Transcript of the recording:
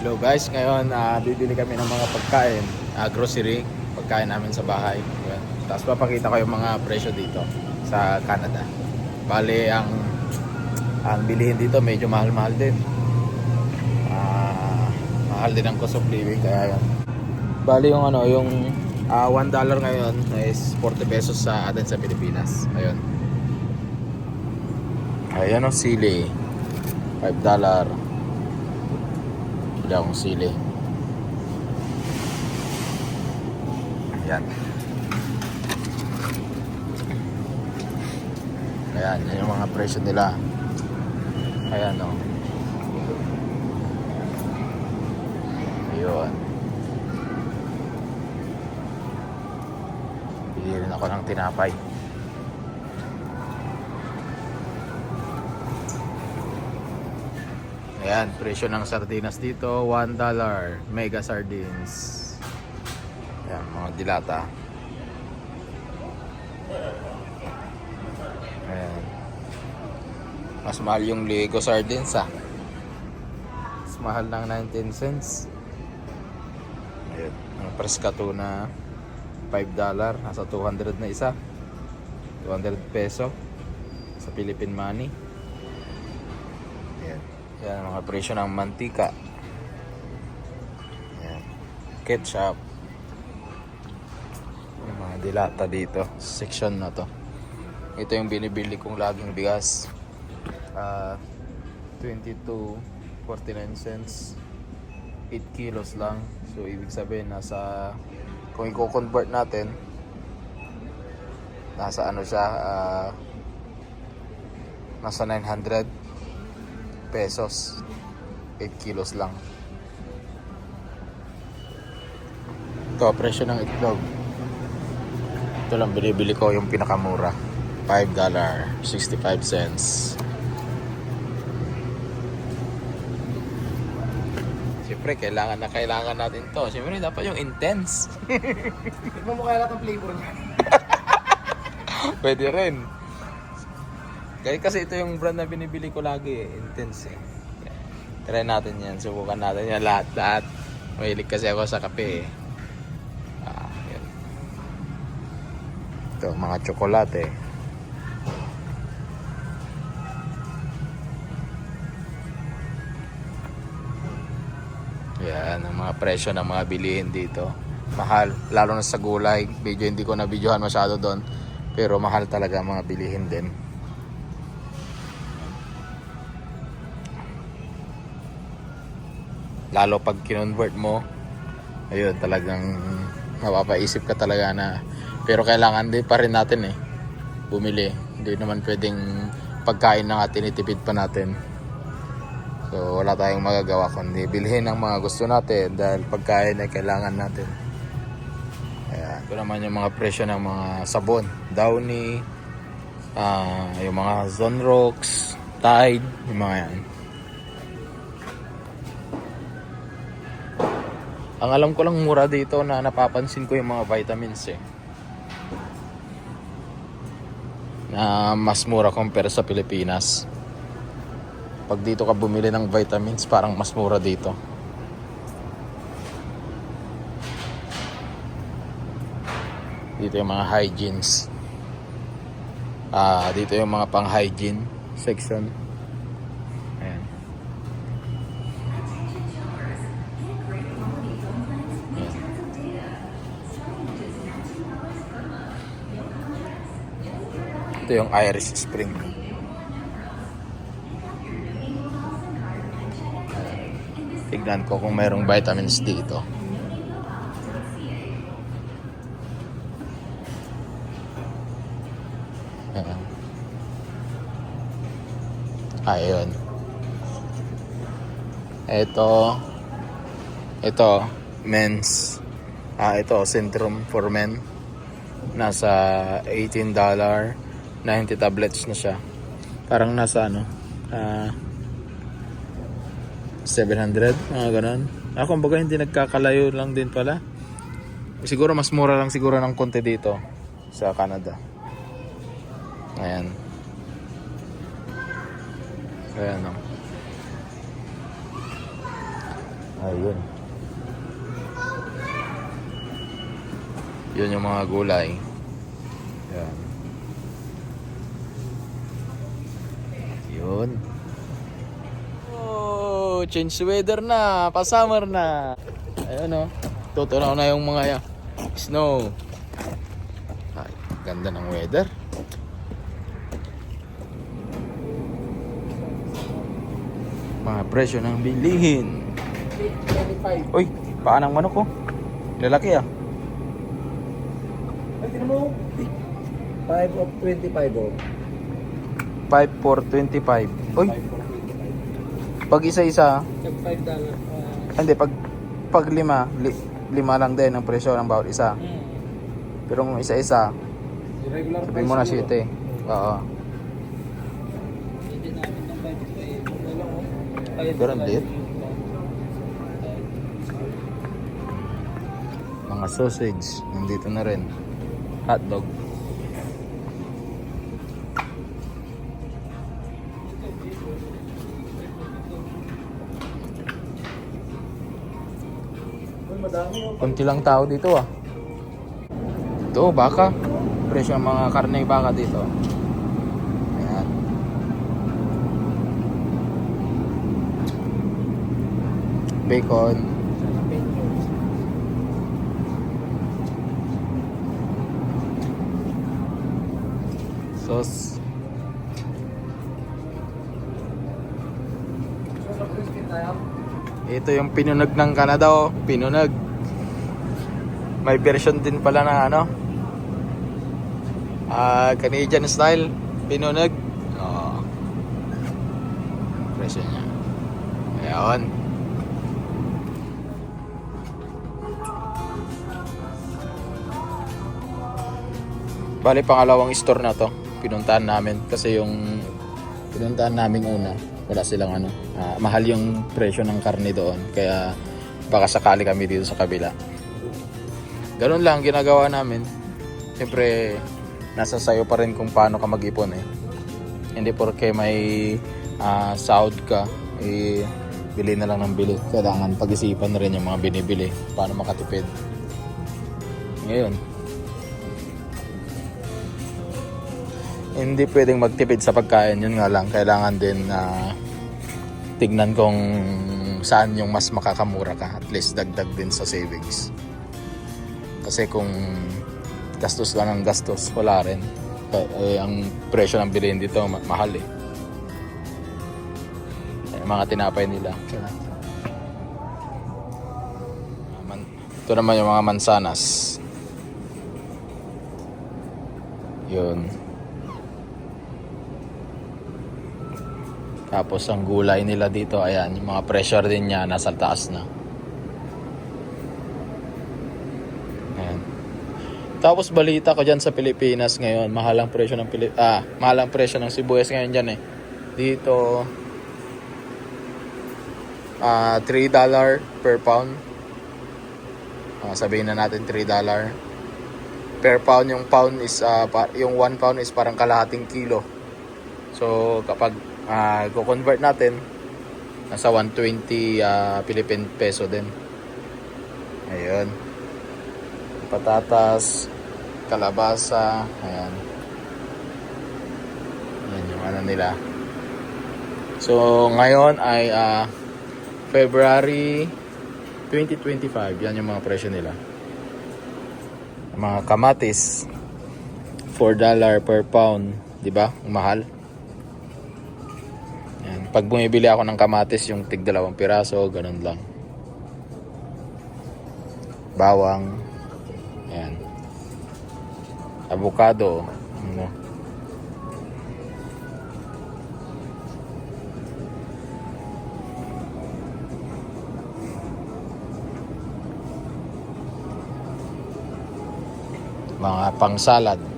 Hello guys, ngayon ah, bibili kami ng mga pagkain, ah, grocery, pagkain namin sa bahay. Ayan. Tapos papakita ko yung mga presyo dito sa Canada. Bale, ang ang bilihin dito medyo mahal-mahal din. Ah, mahal din ang cost of living kaya yan. Bale yung ano, yung ah, 1 dollar ngayon is 40 pesos sa atin sa Pilipinas. Ayun. Ayan o, sili. 5 dollar. Bili akong sili. Ayan. Ayan, yan yung mga presyo nila. Ayan o. Ayun. Bili rin ako ng tinapay. Ayan, presyo ng sardinas dito, 1 dollar. Mega sardines. Ayan, mga dilata. Ayan. Mas mahal yung Lego sardines ah. Mas mahal ng 19 cents. Ayan, ang preska tuna, 5 dollar. Nasa 200 na isa. 200 peso sa Philippine money. Yan mga presyo ng mantika. Yan. Ketchup. Yung mga dilata dito. Section na to. Ito yung binibili kong laging bigas. Ah, 22.49 cents. 8 kilos lang. So, ibig sabihin, nasa... Kung i-convert natin, nasa ano siya, ah, nasa 900 pesos 8 kilos lang ito presyo ng itlog ito lang binibili ko yung pinakamura 5 dollar 65 cents Siyempre, kailangan na kailangan natin to. Siyempre, dapat yung intense. Mo kaya lahat ng flavor niya. Pwede rin. Kaya kasi ito yung brand na binibili ko lagi eh. Intense eh. Try natin yan. Subukan natin yan lahat. Lahat. Mahilig kasi ako sa kape eh. Ah, yan. Ito, mga tsokolate. Yan, ang mga presyo ng mga bilihin dito. Mahal, lalo na sa gulay. Video hindi ko na videohan masyado doon. Pero mahal talaga mga bilihin din. Lalo pag kinonvert mo, ayun, talagang mapapaisip ka talaga na pero kailangan din pa rin natin eh bumili. Hindi naman pwedeng pagkain na nga tinitipid pa natin. So wala tayong magagawa kundi bilhin ang mga gusto natin dahil pagkain ay kailangan natin. Ayan. Ito naman yung mga presyo ng mga sabon. Downy, ah yung mga Zonrox, Tide, yung mga yan. Ang alam ko lang mura dito na napapansin ko yung mga vitamins eh. Na mas mura compare sa Pilipinas. Pag dito ka bumili ng vitamins, parang mas mura dito. Dito yung mga hygienes. Ah, dito yung mga pang hygiene section. Ayan. Ayan. Ito yung Irish Spring. Tignan ko kung mayroong vitamins dito. Ayan. Ayun. Ito. Ito. Men's. Ah, ito. Centrum for Men. Nasa $18. 90 tablets na siya. Parang nasa ano. Ah, 700. Mga ganun. Ah, kumbaga hindi nagkakalayo lang din pala. Siguro mas mura lang siguro ng konti dito sa Canada. Ayan. Ayan o. Ayun. Yun yung mga gulay. Yan. Yun. Oh, change weather na. Pa-summer na. Ayun oh. Tutunaw na yung mga yan. Snow. Ay, ganda ng weather. Mga presyo ng bilihin. 25. Uy, paan ang manok ko? Lalaki ah. Ay, tinan mo. 5 of 25 oh. 5 for 25. Uy, 5 for 25. pag isa-isa, Tag 5 dollar. hindi, pag, pag lima, li, lima lang din ang presyo ng bawat isa. Pero kung isa-isa, Regular sabihin mo na siguro. 7. Oo. Hindi namin ng 5 eh. Pero ang liit. Mga sausage, nandito na rin. Hotdog. Kunti lang tao dito ah. Ito, baka. Presyo ng mga karne baka dito. Ayan. Bacon. Sauce. Ito yung pinunag ng Canada oh. Pinunag. May version din pala na ano. Ah, Canadian style. Pinunag. Oo. Presyo niya. Ayan. Bali, pangalawang store na to. Pinuntahan namin. Kasi yung pinuntahan namin una, wala silang ano. ah, mahal yung presyo ng karne doon. Kaya baka sakali kami dito sa kabila. Ganun lang ginagawa namin. Siyempre, nasa sayo pa rin kung paano ka mag-ipon eh. Hindi porke may ah, sahod ka, eh, bili na lang ng bili. Kailangan pag-isipan na rin yung mga binibili. Paano makatipid. Ngayon, hindi pwedeng magtipid sa pagkain. Yun nga lang, kailangan din na tignan kung saan yung mas makakamura ka. At least dagdag din sa savings. Kasi kung gastos ka ng gastos, wala rin. Eh, ang presyo ng bilihin dito, ma- mahal eh. Eh, mga tinapay nila. Man- Ito naman yung mga mansanas. Yun. Tapos ang gulay nila dito, ayan, yung mga pressure din niya nasa taas na. Ayan. Tapos balita ko dyan sa Pilipinas ngayon, mahal ang presyo ng Pilip ah, mahal ang presyo ng sibuyas ngayon dyan eh. Dito ah 3 dollar per pound. Ah, sabihin na natin 3 dollar per pound yung pound is ah, pa- yung 1 pound is parang kalahating kilo. So kapag ah, go-convert natin nasa 120 ah, Philippine peso din. Ayun. Patatas, kalabasa, ayan. Ayan yung ano nila. So ngayon ay ah, February 2025. Yan yung mga presyo nila. Mga kamatis, $4 per pound, 'di ba? Mahal. Pag bumibili ako ng kamatis, yung tig dalawang piraso, ganun lang. Bawang. Ayan. Avocado. Ano. Mga pang salad.